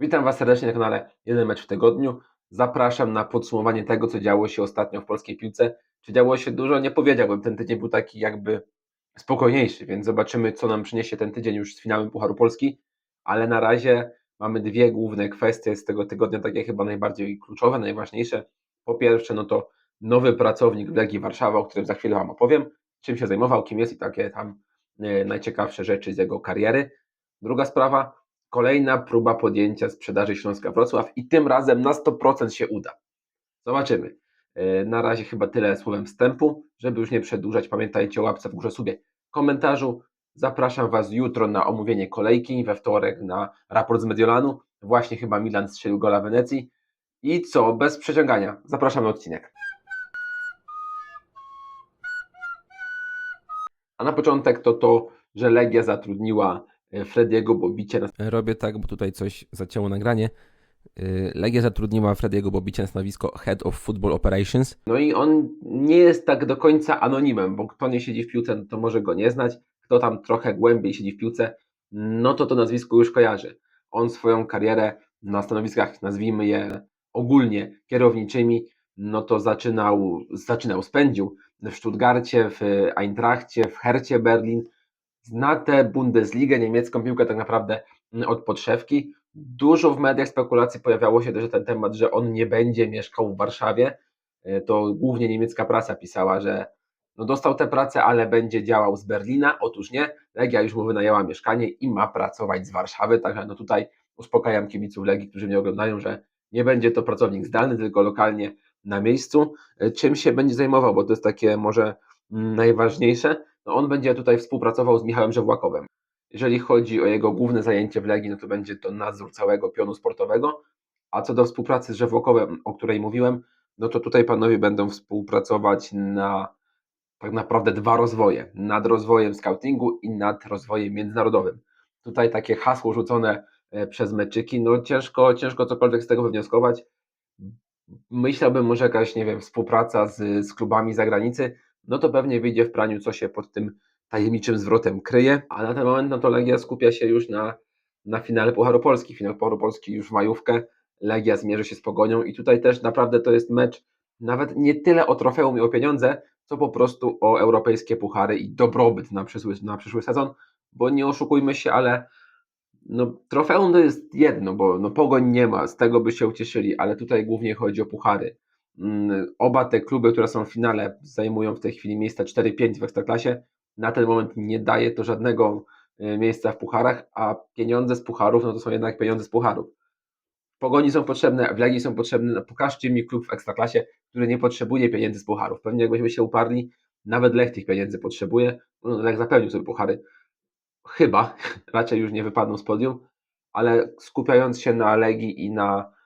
Witam Was serdecznie na kanale Jeden Mecz w Tygodniu. Zapraszam na podsumowanie tego, co działo się ostatnio w polskiej piłce. Czy działo się dużo? Nie powiedziałbym. Ten tydzień był taki jakby spokojniejszy, więc zobaczymy, co nam przyniesie ten tydzień już z finałem Pucharu Polski. Ale na razie mamy dwie główne kwestie z tego tygodnia, takie chyba najbardziej kluczowe, najważniejsze. Po pierwsze, no to nowy pracownik w Legii Warszawa, o którym za chwilę Wam opowiem, czym się zajmował, kim jest i takie tam e, najciekawsze rzeczy z jego kariery. Druga sprawa, kolejna próba podjęcia sprzedaży Śląska Wrocław i tym razem na 100% się uda. Zobaczymy. E, Na razie chyba tyle słowem wstępu, żeby już nie przedłużać. Pamiętajcie o łapce w górze sobie komentarzu. Zapraszam Was jutro na omówienie kolejki, we wtorek na raport z Mediolanu. Właśnie chyba Milan strzelił gola Wenecji. I co, bez przeciągania, zapraszam na odcinek. A na początek to to, że Legia zatrudniła e, Frediego Bobicie na Robię tak, bo tutaj coś zacięło nagranie. Yy, Legia zatrudniła Frediego Bobicia na stanowisko Head of Football Operations. No i on nie jest tak do końca anonimem, bo kto nie siedzi w piłce, no to może go nie znać. Kto tam trochę głębiej siedzi w piłce, no to to nazwisko już kojarzy. On swoją karierę na stanowiskach, nazwijmy je ogólnie kierowniczymi, no to zaczynał, zaczynał, spędził w Stuttgarcie, w Eintrachcie, w Hercie Berlin. Zna tę Bundesligę, niemiecką piłkę tak naprawdę od podszewki. Dużo w mediach spekulacji pojawiało się też ten temat, że on nie będzie mieszkał w Warszawie. E, To głównie niemiecka prasa pisała, że no dostał tę pracę, ale będzie działał z Berlina. Otóż nie, Legia już mu wynajęła mieszkanie i ma pracować z Warszawy, także no tutaj uspokajam kibiców Legii, którzy mnie oglądają, że nie będzie to pracownik zdalny, tylko lokalnie na miejscu. E, Czym się będzie zajmował, bo to jest takie może mm, najważniejsze. No on będzie tutaj współpracował z Michałem Żewłakowem. Jeżeli chodzi o jego główne zajęcie w Legii, no to będzie to nadzór całego pionu sportowego. A co do współpracy z Żewłakowem, o której mówiłem, no to tutaj panowie będą współpracować na tak naprawdę dwa rozwoje. Nad rozwojem scoutingu i nad rozwojem międzynarodowym. Tutaj takie hasło rzucone e, przez meczyki, no ciężko, ciężko cokolwiek z tego wywnioskować. Myślałbym może jakaś, nie wiem, współpraca z, z klubami zagranicy, no to pewnie wyjdzie w praniu, co się pod tym tajemniczym zwrotem kryje, a na ten moment no to Legia skupia się już na, na finale Pucharu Polski. Finał Pucharu Polski już w majówkę, Legia zmierzy się z Pogonią i tutaj też naprawdę to jest mecz nawet nie tyle o trofeum i o pieniądze, co po prostu o europejskie puchary i dobrobyt na przyszły, na przyszły sezon, bo nie oszukujmy się, ale no, trofeum to jest jedno, bo no, Pogoń nie ma, z tego by się ucieszyli, ale tutaj głównie chodzi o puchary. Mm, Oba te kluby, które są w finale, zajmują w tej chwili miejsca 4-5 w Ekstraklasie. Na ten moment nie daje to żadnego y, miejsca w pucharach, a pieniądze z pucharów, no to są jednak pieniądze z pucharów. Pogoni są potrzebne, w Legii są potrzebne, no pokażcie mi klub w Ekstraklasie, który nie potrzebuje pieniędzy z pucharów. Pewnie jakbyśmy się uparli, nawet Lech tych pieniędzy potrzebuje, no Lech zapewnił sobie puchary. Chyba, raczej już nie wypadną z podium, ale skupiając się na Legii i na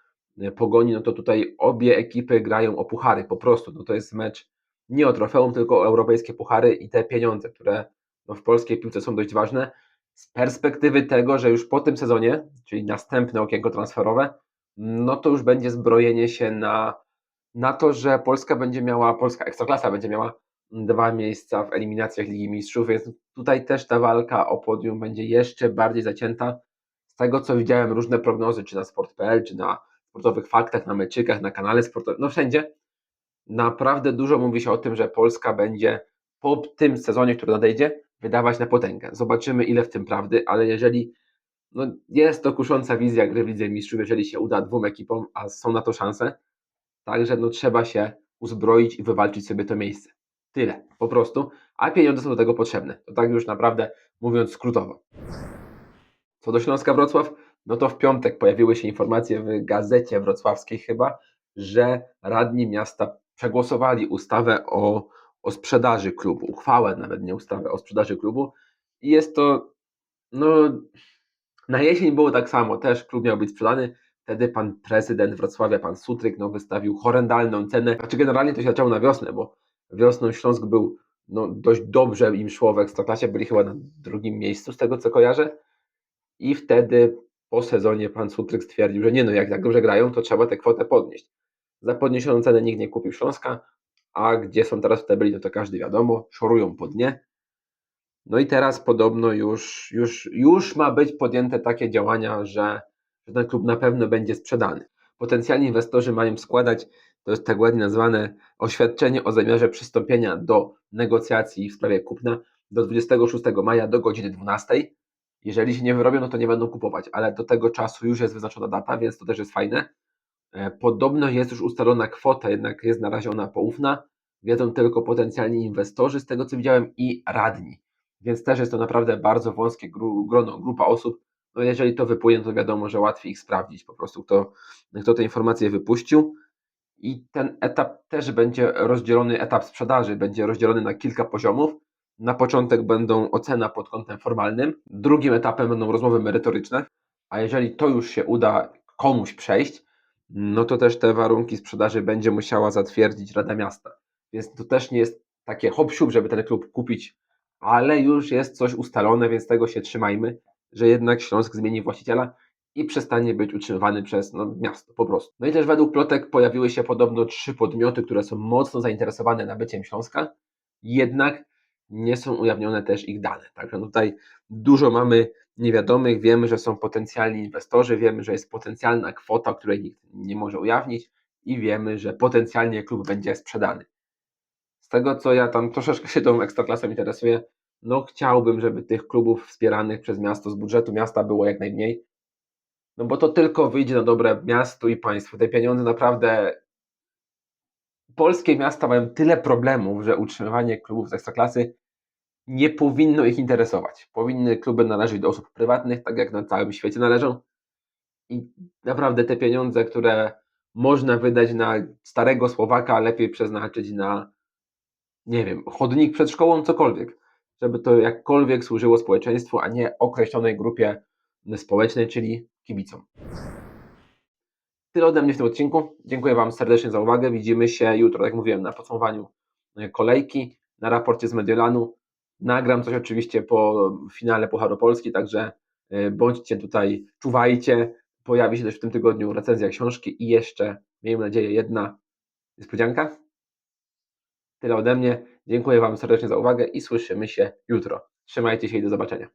Pogoni, no to tutaj obie ekipy grają o puchary po prostu. No to jest mecz nie o trofeum, tylko o europejskie puchary i te pieniądze, które no, w polskiej piłce są dość ważne. Z perspektywy tego, że już po tym sezonie, czyli następne okienko transferowe, no to już będzie zbrojenie się na, na to, że Polska będzie miała, polska ekstraklasa będzie miała dwa miejsca w eliminacjach Ligi Mistrzów, więc tutaj też ta walka o podium będzie jeszcze bardziej zacięta. Z tego co widziałem różne prognozy, czy na sport.pl, czy na sportowych faktach, na meczykach, na kanale sportowym, no wszędzie, naprawdę dużo mówi się o tym, że Polska będzie po tym sezonie, który nadejdzie, wydawać na potęgę. Zobaczymy, ile w tym prawdy, ale jeżeli no, jest to kusząca wizja gry w Lidze Mistrzów, jeżeli się uda dwóm ekipom, a są na to szanse, także no, trzeba się uzbroić i wywalczyć sobie to miejsce. Tyle, po prostu, a pieniądze są do tego potrzebne. To tak już naprawdę mówiąc skrótowo. Co do Śląska Wrocław, no to w piątek pojawiły się informacje w gazecie wrocławskiej chyba, że radni miasta przegłosowali ustawę o, o sprzedaży klubu, uchwałę nawet, nie ustawę, o sprzedaży klubu. I jest to, no na jesień było tak samo, też klub miał być sprzedany, wtedy pan prezydent Wrocławia, pan Sutryk, no wystawił horrendalną cenę, znaczy generalnie to się zaczęło na wiosnę, bo wiosną Śląsk był, no dość dobrze im szło w Ekstraklasie, byli chyba na drugim miejscu z tego co kojarzę. I wtedy po sezonie pan Sutryk stwierdził, że nie no, jak tak dobrze grają, to trzeba tę kwotę podnieść. Za podniesioną cenę nikt nie kupił Śląska, a gdzie są teraz w tabeli, no to każdy wiadomo, szorują po dnie. No i teraz podobno już, już, już ma być podjęte takie działania, że ten klub na pewno będzie sprzedany. Potencjalni inwestorzy mają składać, to jest tak ładnie nazwane, oświadczenie o zamiarze przystąpienia do negocjacji w sprawie kupna do 26 maja do godziny 12. Jeżeli się nie wyrobią, no to nie będą kupować, ale do tego czasu już jest wyznaczona data, więc to też jest fajne. E, Podobno jest już ustalona kwota, jednak jest na razie ona poufna. Wiedzą tylko potencjalni inwestorzy, z tego co widziałem, i radni. Więc też jest to naprawdę bardzo wąskie grono, grupa osób. No jeżeli to wypłynie, to wiadomo, że łatwiej ich sprawdzić po prostu, kto, kto te informacje wypuścił. I ten etap też będzie rozdzielony, etap sprzedaży będzie rozdzielony na kilka poziomów. Na początek będą ocena pod kątem formalnym, drugim etapem będą rozmowy merytoryczne, a jeżeli to już się uda komuś przejść, no to też te warunki sprzedaży będzie musiała zatwierdzić Rada Miasta. Więc to też nie jest takie hop żeby ten klub kupić, ale już jest coś ustalone, więc tego się trzymajmy, że jednak Śląsk zmieni właściciela i przestanie być utrzymywany przez no, miasto po prostu. No i też według plotek pojawiły się podobno trzy podmioty, które są mocno zainteresowane nabyciem Śląska, jednak nie są ujawnione też ich dane. Także tutaj dużo mamy niewiadomych, wiemy, że są potencjalni inwestorzy, wiemy, że jest potencjalna kwota, której nikt nie może ujawnić i wiemy, że potencjalnie klub będzie sprzedany. Z tego, co ja tam troszeczkę się tą ekstraklasą interesuję, no chciałbym, żeby tych klubów wspieranych przez miasto z budżetu miasta było jak najmniej, no bo to tylko wyjdzie na dobre miastu i państwu. Te pieniądze naprawdę. Polskie miasta mają tyle problemów, że utrzymywanie klubów z ekstraklasy nie powinno ich interesować. Powinny kluby należeć do osób prywatnych, tak jak na całym świecie należą. I naprawdę te pieniądze, które można wydać na starego Słowaka, lepiej przeznaczyć na, nie wiem, chodnik przed szkołą, cokolwiek. Żeby to jakkolwiek służyło społeczeństwu, a nie określonej grupie społecznej, czyli kibicom. Tyle ode mnie w tym odcinku. Dziękuję Wam serdecznie za uwagę. Widzimy się jutro, jak mówiłem, na podsumowaniu kolejki, na raporcie z Mediolanu. Nagram coś oczywiście po finale Pucharu Polski, także e, bądźcie tutaj, czuwajcie. Pojawi się też w tym tygodniu recenzja książki i jeszcze, miejmy nadzieję, jedna niespodzianka. Tyle ode mnie. Dziękuję Wam serdecznie za uwagę i słyszymy się jutro. Trzymajcie się i do zobaczenia.